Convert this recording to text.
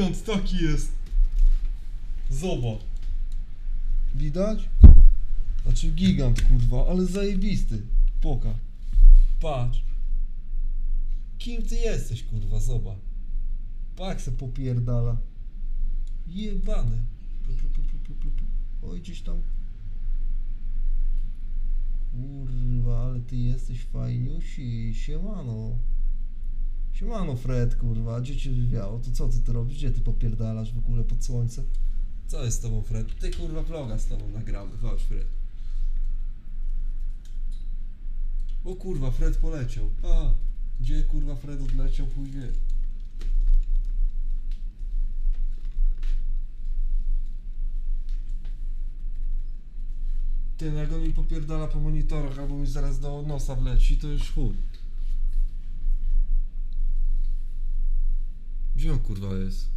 Gigant taki jest. Zobacz. Widać? Znaczy gigant, kurwa, ale zajebisty. Poka. Patrz. Kim ty jesteś, kurwa, zobacz. Pak se popierdala. Jebany. Oj, gdzieś tam. Kurwa, ale ty jesteś fajniusi. Siemano. Siemano Fred, kurwa, gdzie wywiało? To co ty tu robisz? Gdzie ty popierdalasz w ogóle pod słońce? Co jest z tobą, Fred? Ty kurwa vloga z tobą nagramy. Chodź, Fred. O kurwa, Fred poleciał. A, gdzie kurwa Fred odleciał, chuj wie. Ty, jak on mi popierdala po monitorach, albo mi zaraz do nosa wleci, to już chuj. Gdzie on kurwa jest?